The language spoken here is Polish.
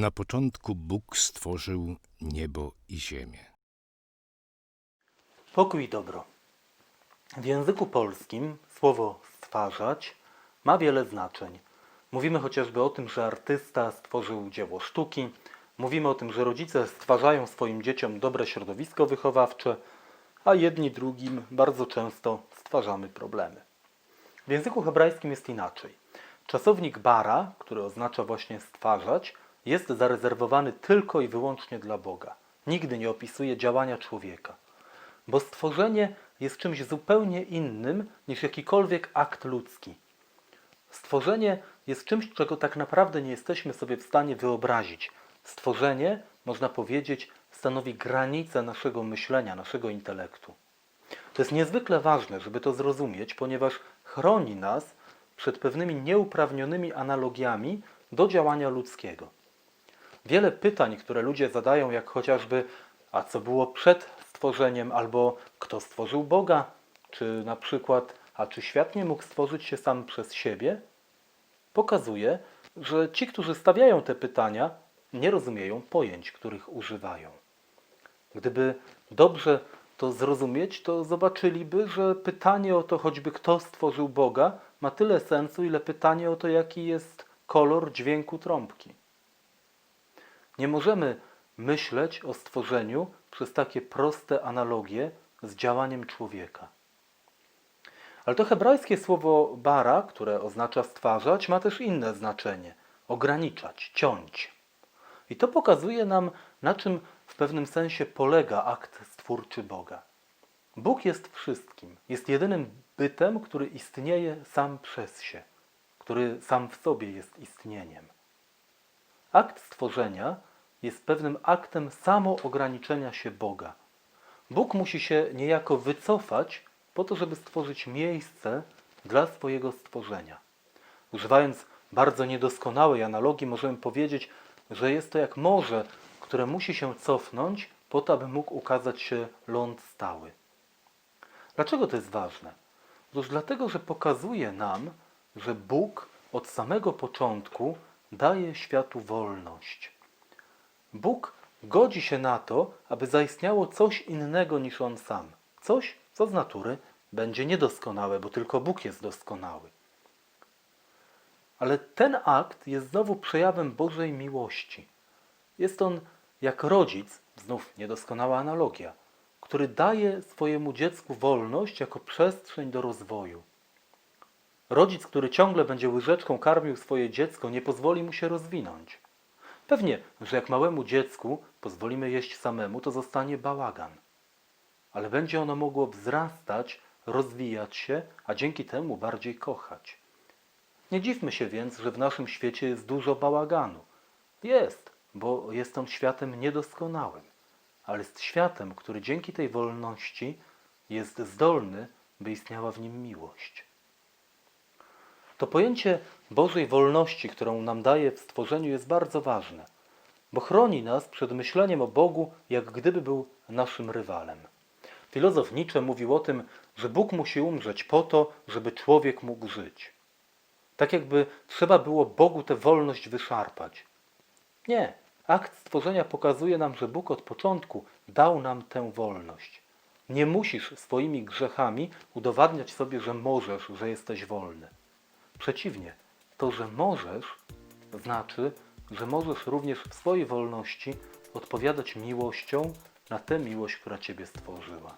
Na początku Bóg stworzył niebo i ziemię. Pokój i dobro. W języku polskim słowo stwarzać ma wiele znaczeń. Mówimy chociażby o tym, że artysta stworzył dzieło sztuki, mówimy o tym, że rodzice stwarzają swoim dzieciom dobre środowisko wychowawcze, a jedni drugim bardzo często stwarzamy problemy. W języku hebrajskim jest inaczej. Czasownik bara, który oznacza właśnie stwarzać, jest zarezerwowany tylko i wyłącznie dla Boga. Nigdy nie opisuje działania człowieka. Bo stworzenie jest czymś zupełnie innym niż jakikolwiek akt ludzki. Stworzenie jest czymś, czego tak naprawdę nie jesteśmy sobie w stanie wyobrazić. Stworzenie, można powiedzieć, stanowi granicę naszego myślenia, naszego intelektu. To jest niezwykle ważne, żeby to zrozumieć, ponieważ chroni nas przed pewnymi nieuprawnionymi analogiami do działania ludzkiego. Wiele pytań, które ludzie zadają, jak chociażby a co było przed stworzeniem, albo kto stworzył Boga, czy na przykład a czy świat nie mógł stworzyć się sam przez siebie, pokazuje, że ci, którzy stawiają te pytania, nie rozumieją pojęć, których używają. Gdyby dobrze to zrozumieć, to zobaczyliby, że pytanie o to, choćby kto stworzył Boga, ma tyle sensu, ile pytanie o to, jaki jest kolor dźwięku trąbki. Nie możemy myśleć o stworzeniu przez takie proste analogie z działaniem człowieka. Ale to hebrajskie słowo bara, które oznacza stwarzać, ma też inne znaczenie ograniczać, ciąć. I to pokazuje nam, na czym w pewnym sensie polega akt stwórczy Boga. Bóg jest wszystkim, jest jedynym bytem, który istnieje sam przez się, który sam w sobie jest istnieniem. Akt stworzenia jest pewnym aktem samoograniczenia się Boga. Bóg musi się niejako wycofać po to, żeby stworzyć miejsce dla swojego stworzenia. Używając bardzo niedoskonałej analogii, możemy powiedzieć, że jest to jak morze, które musi się cofnąć po to, aby mógł ukazać się ląd stały. Dlaczego to jest ważne? Otóż dlatego, że pokazuje nam, że Bóg od samego początku daje światu wolność. Bóg godzi się na to, aby zaistniało coś innego niż On sam. Coś, co z natury będzie niedoskonałe, bo tylko Bóg jest doskonały. Ale ten akt jest znowu przejawem Bożej miłości. Jest on jak rodzic, znów niedoskonała analogia, który daje swojemu dziecku wolność jako przestrzeń do rozwoju. Rodzic, który ciągle będzie łyżeczką karmił swoje dziecko, nie pozwoli mu się rozwinąć. Pewnie, że jak małemu dziecku pozwolimy jeść samemu, to zostanie bałagan. Ale będzie ono mogło wzrastać, rozwijać się, a dzięki temu bardziej kochać. Nie dziwmy się więc, że w naszym świecie jest dużo bałaganu. Jest, bo jest on światem niedoskonałym, ale jest światem, który dzięki tej wolności jest zdolny, by istniała w nim miłość. To pojęcie Bożej wolności, którą nam daje w stworzeniu, jest bardzo ważne, bo chroni nas przed myśleniem o Bogu, jak gdyby był naszym rywalem. Filozof Nietzsche mówił o tym, że Bóg musi umrzeć po to, żeby człowiek mógł żyć. Tak jakby trzeba było Bogu tę wolność wyszarpać. Nie. Akt stworzenia pokazuje nam, że Bóg od początku dał nam tę wolność. Nie musisz swoimi grzechami udowadniać sobie, że możesz, że jesteś wolny. Przeciwnie, to, że możesz, znaczy, że możesz również w swojej wolności odpowiadać miłością na tę miłość, która Ciebie stworzyła.